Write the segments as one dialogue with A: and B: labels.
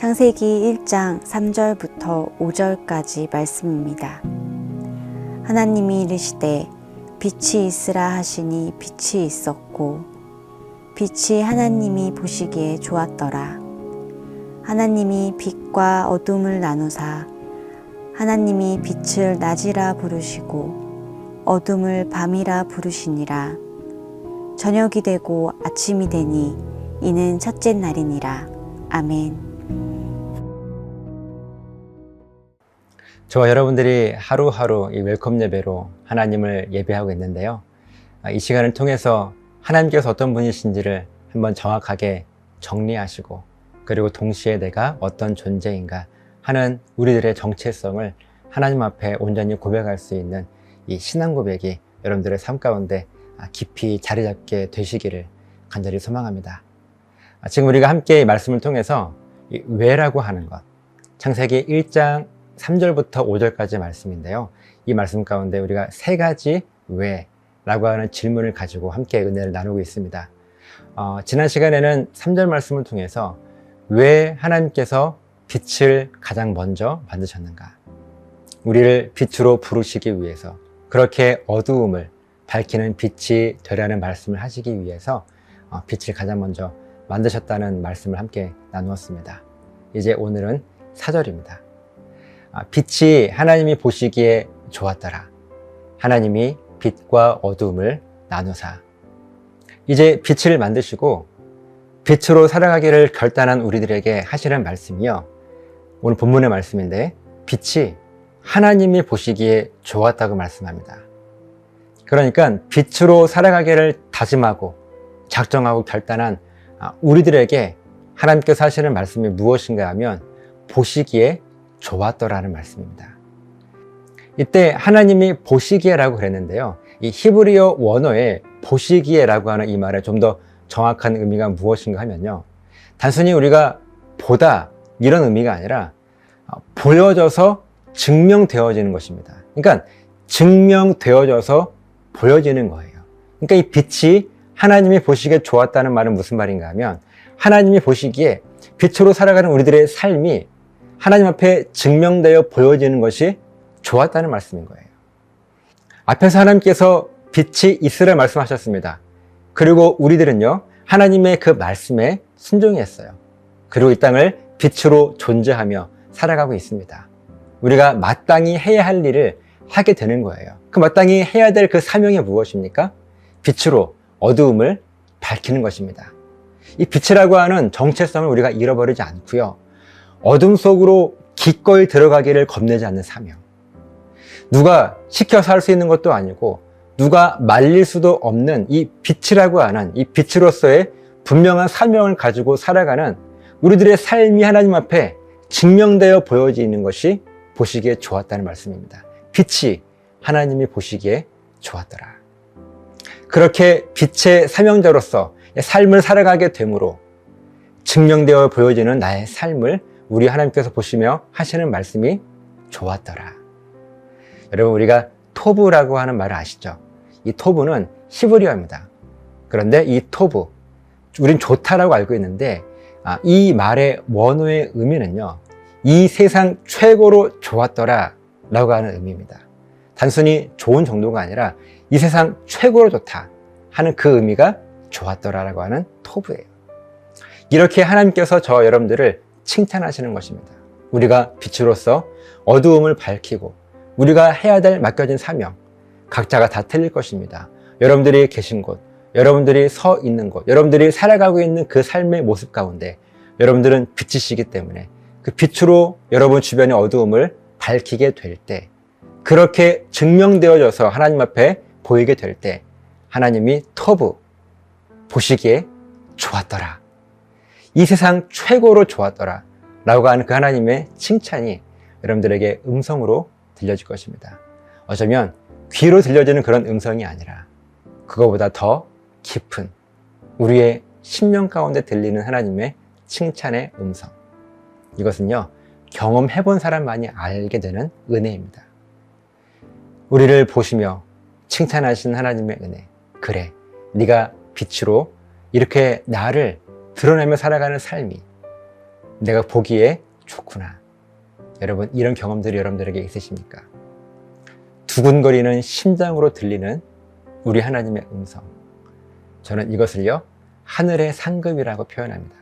A: 창세기 1장 3절부터 5절까지 말씀입니다. 하나님이 이르시되 빛이 있으라 하시니 빛이 있었고 빛이 하나님이 보시기에 좋았더라. 하나님이 빛과 어둠을 나누사 하나님이 빛을 낮이라 부르시고 어둠을 밤이라 부르시니라. 저녁이 되고 아침이 되니 이는 첫째 날이니라. 아멘.
B: 저와 여러분들이 하루하루 이 웰컴 예배로 하나님을 예배하고 있는데요. 아, 이 시간을 통해서 하나님께서 어떤 분이신지를 한번 정확하게 정리하시고 그리고 동시에 내가 어떤 존재인가 하는 우리들의 정체성을 하나님 앞에 온전히 고백할 수 있는 이 신앙 고백이 여러분들의 삶 가운데 아, 깊이 자리 잡게 되시기를 간절히 소망합니다. 아, 지금 우리가 함께 이 말씀을 통해서 이 왜라고 하는 것, 창세기 1장 3절부터 5절까지 말씀인데요. 이 말씀 가운데 우리가 세 가지 왜 라고 하는 질문을 가지고 함께 은혜를 나누고 있습니다. 어, 지난 시간에는 3절 말씀을 통해서 왜 하나님께서 빛을 가장 먼저 만드셨는가? 우리를 빛으로 부르시기 위해서 그렇게 어두움을 밝히는 빛이 되라는 말씀을 하시기 위해서 어, 빛을 가장 먼저 만드셨다는 말씀을 함께 나누었습니다. 이제 오늘은 4절입니다. 아, 빛이 하나님이 보시기에 좋았더라. 하나님이 빛과 어둠을 나누사. 이제 빛을 만드시고 빛으로 살아가기를 결단한 우리들에게 하시는 말씀이요. 오늘 본문의 말씀인데 빛이 하나님이 보시기에 좋았다고 말씀합니다. 그러니까 빛으로 살아가기를 다짐하고 작정하고 결단한 아, 우리들에게 하나님께서 하시는 말씀이 무엇인가 하면 보시기에 좋았더라는 말씀입니다. 이때 하나님이 보시기에라고 그랬는데요. 이 히브리어 원어에 보시기에라고 하는 이 말의 좀 더 정확한 의미가 무엇인가 하면요. 단순히 우리가 보다 이런 의미가 아니라 어, 보여져서 증명되어지는 것입니다. 그러니까 증명되어져서 보여지는 거예요. 그러니까 이 빛이 하나님이 보시기에 좋았다는 말은 무슨 말인가 하면 하나님이 보시기에 빛으로 살아가는 우리들의 삶이 하나님 앞에 증명되어 보여지는 것이 좋았다는 말씀인 거예요. 앞에서 하나님께서 빛이 있으라 말씀하셨습니다. 그리고 우리들은요, 하나님의 그 말씀에 순종했어요. 그리고 이 땅을 빛으로 존재하며 살아가고 있습니다. 우리가 마땅히 해야 할 일을 하게 되는 거예요. 그 마땅히 해야 될 그 사명이 무엇입니까? 빛으로 어두움을 밝히는 것입니다. 이 빛이라고 하는 정체성을 우리가 잃어버리지 않고요. 어둠 속으로 기꺼이 들어가기를 겁내지 않는 사명. 누가 시켜서 할수 있는 것도 아니고 누가 말릴 수도 없는 이 빛이라고 하는 이 빛으로서의 분명한 사명을 가지고 살아가는 우리들의 삶이 하나님 앞에 증명되어 보여지는 것이 보시기에 좋았다는 말씀입니다. 빛이 하나님이 보시기에 좋았더라. 그렇게 빛의 사명자로서 삶을 살아가게 되므로 증명되어 보여지는 나의 삶을 우리 하나님께서 보시며 하시는 말씀이 좋았더라. 여러분, 우리가 토브라고 하는 말을 아시죠? 이 토브는 히브리어입니다. 그런데 이 토브, 우린 좋다라고 알고 있는데, 아, 이 말의 원어의 의미는요, 이 세상 최고로 좋았더라 라고 하는 의미입니다. 단순히 좋은 정도가 아니라 이 세상 최고로 좋다 하는 그 의미가 좋았더라 라고 하는 토브예요. 이렇게 하나님께서 저 여러분들을 칭찬하시는 것입니다. 우리가 빛으로서 어두움을 밝히고 우리가 해야 될 맡겨진 사명 각자가 다 틀릴 것입니다. 여러분들이 계신 곳, 여러분들이 서 있는 곳, 여러분들이 살아가고 있는 그 삶의 모습 가운데 여러분들은 빛이시기 때문에 그 빛으로 여러분 주변의 어두움을 밝히게 될 때, 그렇게 증명되어져서 하나님 앞에 보이게 될 때, 하나님이 터부 보시기에 좋았더라. 이 세상 최고로 좋았더라. 라고 하는 그 하나님의 칭찬이 여러분들에게 음성으로 들려질 것입니다. 어쩌면 귀로 들려지는 그런 음성이 아니라 그거보다 더 깊은 우리의 심령 가운데 들리는 하나님의 칭찬의 음성. 이것은요, 경험해 본 사람만이 알게 되는 은혜입니다. 우리를 보시며 칭찬하신 하나님의 은혜. 그래, 네가 빛으로 이렇게 나를 드러내며 살아가는 삶이 내가 보기에 좋구나. 여러분, 이런 경험들이 여러분들에게 있으십니까? 두근거리는 심장으로 들리는 우리 하나님의 음성. 저는 이것을요, 하늘의 상급이라고 표현합니다.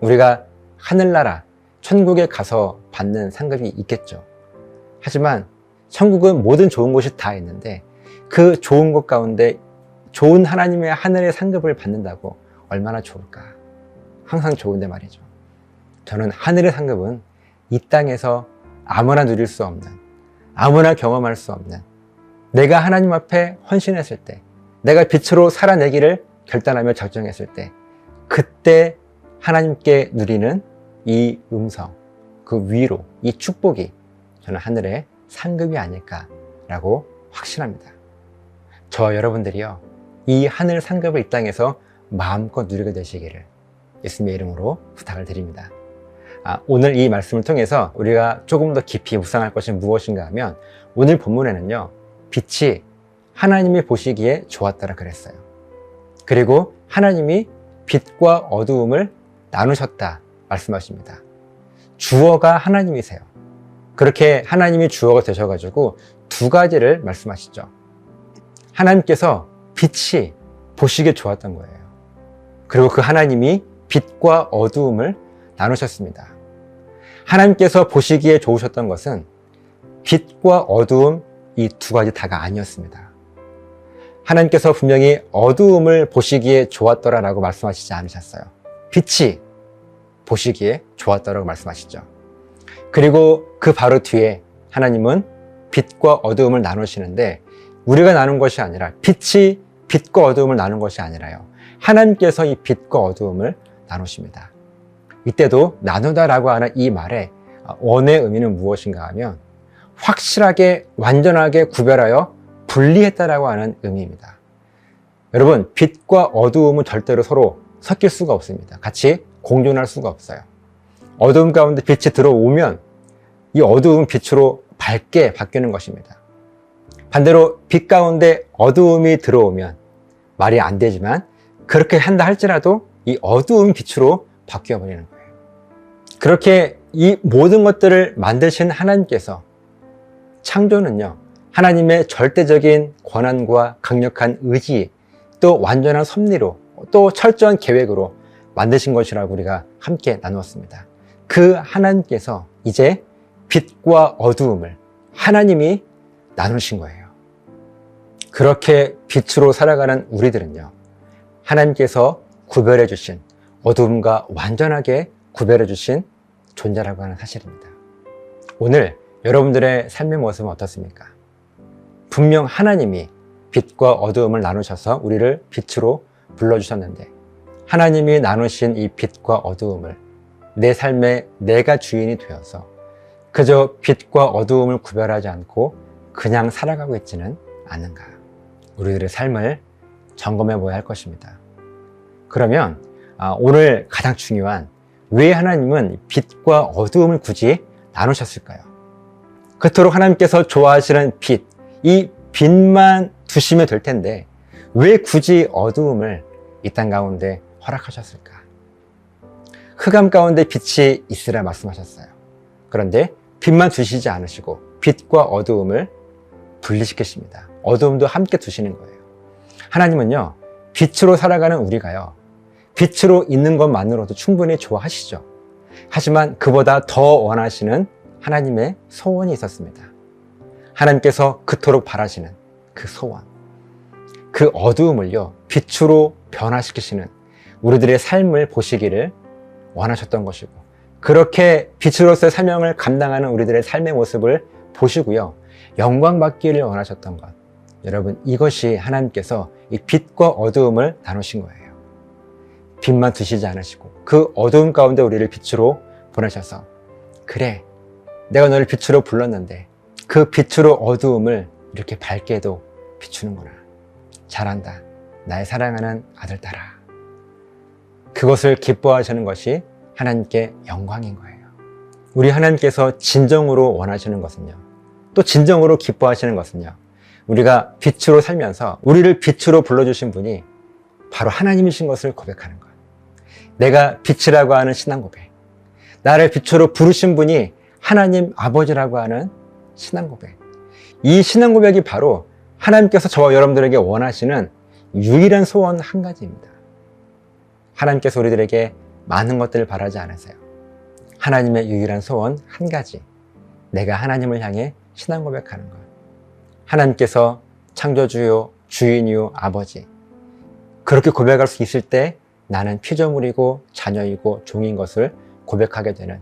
B: 우리가 하늘나라, 천국에 가서 받는 상급이 있겠죠. 하지만 천국은 모든 좋은 곳이 다 있는데 그 좋은 곳 가운데 좋은 하나님의 하늘의 상급을 받는다고 얼마나 좋을까. 항상 좋은데 말이죠. 저는 하늘의 상급은 이 땅에서 아무나 누릴 수 없는, 아무나 경험할 수 없는, 내가 하나님 앞에 헌신했을 때, 내가 빛으로 살아내기를 결단하며 작정했을 때, 그때 하나님께 누리는 이 음성, 그 위로, 이 축복이 저는 하늘의 상급이 아닐까라고 확신합니다. 저와 여러분들이요, 이 하늘 상급을 이 땅에서 마음껏 누리게 되시기를 예수님의 이름으로 부탁을 드립니다. 아, 오늘 이 말씀을 통해서 우리가 조금 더 깊이 묵상할 것이 무엇인가 하면 오늘 본문에는요, 빛이 하나님이 보시기에 좋았다라 그랬어요. 그리고 하나님이 빛과 어두움을 나누셨다 말씀하십니다. 주어가 하나님이세요. 그렇게 하나님이 주어가 되셔가지고 두 가지를 말씀하시죠. 하나님께서 빛이 보시기에 좋았던 거예요. 그리고 그 하나님이 빛과 어두움을 나누셨습니다. 하나님께서 보시기에 좋으셨던 것은 빛과 어두움 이 두 가지 다가 아니었습니다. 하나님께서 분명히 어두움을 보시기에 좋았더라라고 말씀하시지 않으셨어요. 빛이 보시기에 좋았더라고 말씀하시죠. 그리고 그 바로 뒤에 하나님은 빛과 어두움을 나누시는데 우리가 나눈 것이 아니라 빛이 빛과 어두움을 나눈 것이 아니라요. 하나님께서 이 빛과 어두움을 나누십니다. 이때도 나누다라고 하는 이 말의 원의 의미는 무엇인가 하면 확실하게 완전하게 구별하여 분리했다라고 하는 의미입니다. 여러분, 빛과 어두움은 절대로 서로 섞일 수가 없습니다. 같이 공존할 수가 없어요. 어두움 가운데 빛이 들어오면 이 어두운 빛으로 밝게 바뀌는 것입니다. 반대로 빛 가운데 어두움이 들어오면 말이 안 되지만 그렇게 한다 할지라도 이 어두운 빛으로 바뀌어 버리는 거예요. 그렇게 이 모든 것들을 만드신 하나님께서 창조는요, 하나님의 절대적인 권한과 강력한 의지, 또 완전한 섭리로, 또 철저한 계획으로 만드신 것이라고 우리가 함께 나누었습니다. 그 하나님께서 이제 빛과 어두움을 하나님이 나누신 거예요. 그렇게 빛으로 살아가는 우리들은요, 하나님께서 구별해 주신 어두움과 완전하게 구별해 주신 존재라고 하는 사실입니다. 오늘 여러분들의 삶의 모습은 어떻습니까? 분명 하나님이 빛과 어두움을 나누셔서 우리를 빛으로 불러주셨는데 하나님이 나누신 이 빛과 어두움을 내 삶에 내가 주인이 되어서 그저 빛과 어두움을 구별하지 않고 그냥 살아가고 있지는 않은가. 우리들의 삶을 점검해 보아야 할 것입니다. 그러면 아, 오늘 가장 중요한 왜 하나님은 빛과 어두움을 굳이 나누셨을까요? 그토록 하나님께서 좋아하시는 빛, 이 빛만 두시면 될 텐데 왜 굳이 어두움을 이 땅 가운데 허락하셨을까? 흑암 가운데 빛이 있으라 말씀하셨어요. 그런데 빛만 두시지 않으시고 빛과 어두움을 분리시키십니다. 어두움도 함께 두시는 거예요. 하나님은요, 빛으로 살아가는 우리가요, 빛으로 있는 것만으로도 충분히 좋아하시죠. 하지만 그보다 더 원하시는 하나님의 소원이 있었습니다. 하나님께서 그토록 바라시는 그 소원. 그 어두움을요, 빛으로 변화시키시는 우리들의 삶을 보시기를 원하셨던 것이고, 그렇게 빛으로서의 사명을 감당하는 우리들의 삶의 모습을 보시고요, 영광 받기를 원하셨던 것. 여러분, 이것이 하나님께서 이 빛과 어두움을 나누신 거예요. 빛만 두시지 않으시고, 그 어두움 가운데 우리를 빛으로 보내셔서, 그래, 내가 너를 빛으로 불렀는데, 그 빛으로 어두움을 이렇게 밝게도 비추는구나. 잘한다. 나의 사랑하는 아들 딸아. 그것을 기뻐하시는 것이 하나님께 영광인 거예요. 우리 하나님께서 진정으로 원하시는 것은요. 또 진정으로 기뻐하시는 것은요. 우리가 빛으로 살면서 우리를 빛으로 불러주신 분이 바로 하나님이신 것을 고백하는 것. 내가 빛이라고 하는 신앙 고백. 나를 빛으로 부르신 분이 하나님 아버지라고 하는 신앙 고백. 이 신앙 고백이 바로 하나님께서 저와 여러분들에게 원하시는 유일한 소원 한 가지입니다. 하나님께서 우리들에게 많은 것들을 바라지 않으세요. 하나님의 유일한 소원 한 가지. 내가 하나님을 향해 신앙 고백하는 것. 하나님께서 창조주요, 주인이요, 아버지. 그렇게 고백할 수 있을 때 나는 피조물이고 자녀이고 종인 것을 고백하게 되는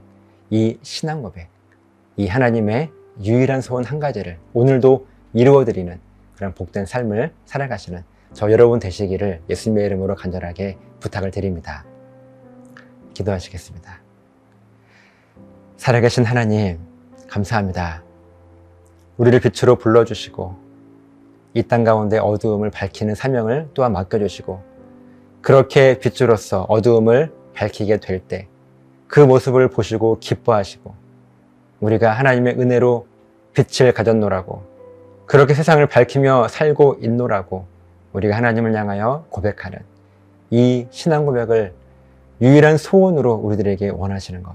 B: 이 신앙 고백. 이 하나님의 유일한 소원 한 가지를 오늘도 이루어드리는 그런 복된 삶을 살아가시는 저 여러분 되시기를 예수님의 이름으로 간절하게 부탁을 드립니다. 기도하시겠습니다. 살아계신 하나님, 감사합니다. 우리를 빛으로 불러주시고, 이 땅 가운데 어두움을 밝히는 사명을 또한 맡겨주시고, 그렇게 빛으로서 어두움을 밝히게 될 때, 그 모습을 보시고 기뻐하시고, 우리가 하나님의 은혜로 빛을 가졌노라고, 그렇게 세상을 밝히며 살고 있노라고, 우리가 하나님을 향하여 고백하는 이 신앙 고백을 유일한 소원으로 우리들에게 원하시는 것.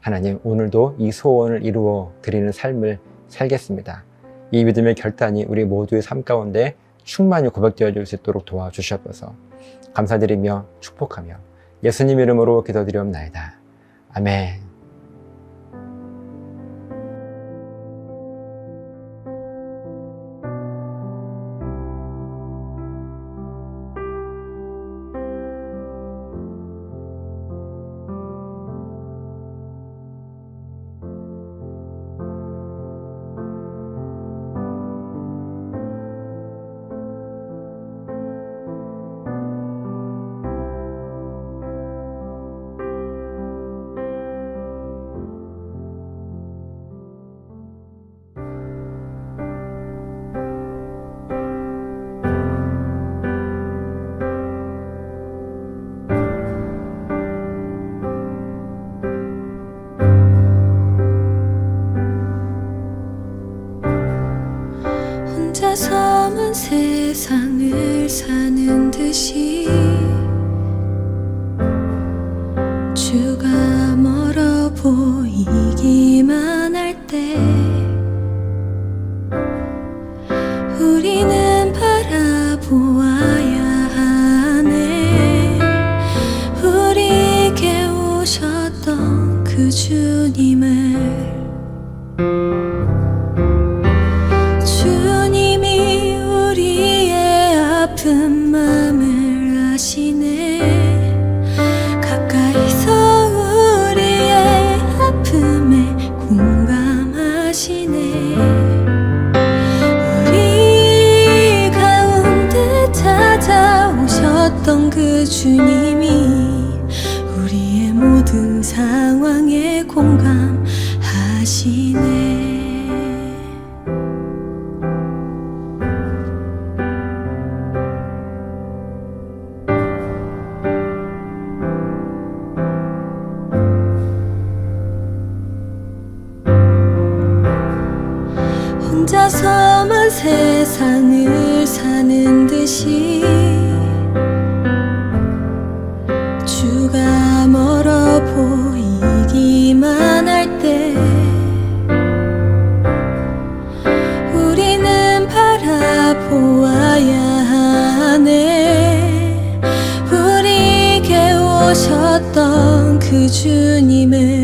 B: 하나님, 오늘도 이 소원을 이루어 드리는 삶을 살겠습니다. 이 믿음의 결단이 우리 모두의 삶 가운데 충만히 고백되어질 수 있도록 도와주시옵소서. 감사드리며 축복하며 예수님 이름으로 기도드리옵나이다. 아멘.
C: 세상을 사는 듯이 주가 멀어 보이기만 할 때 우리는 바라보아야 하네. 우리에게 오셨던 그 주님을 그 주님이 우리의 모든 상황에 공감하시네 주가 멀어 보이기만 할 때 우리는 바라보아야 하네. 우리에게 오셨던 그 주님을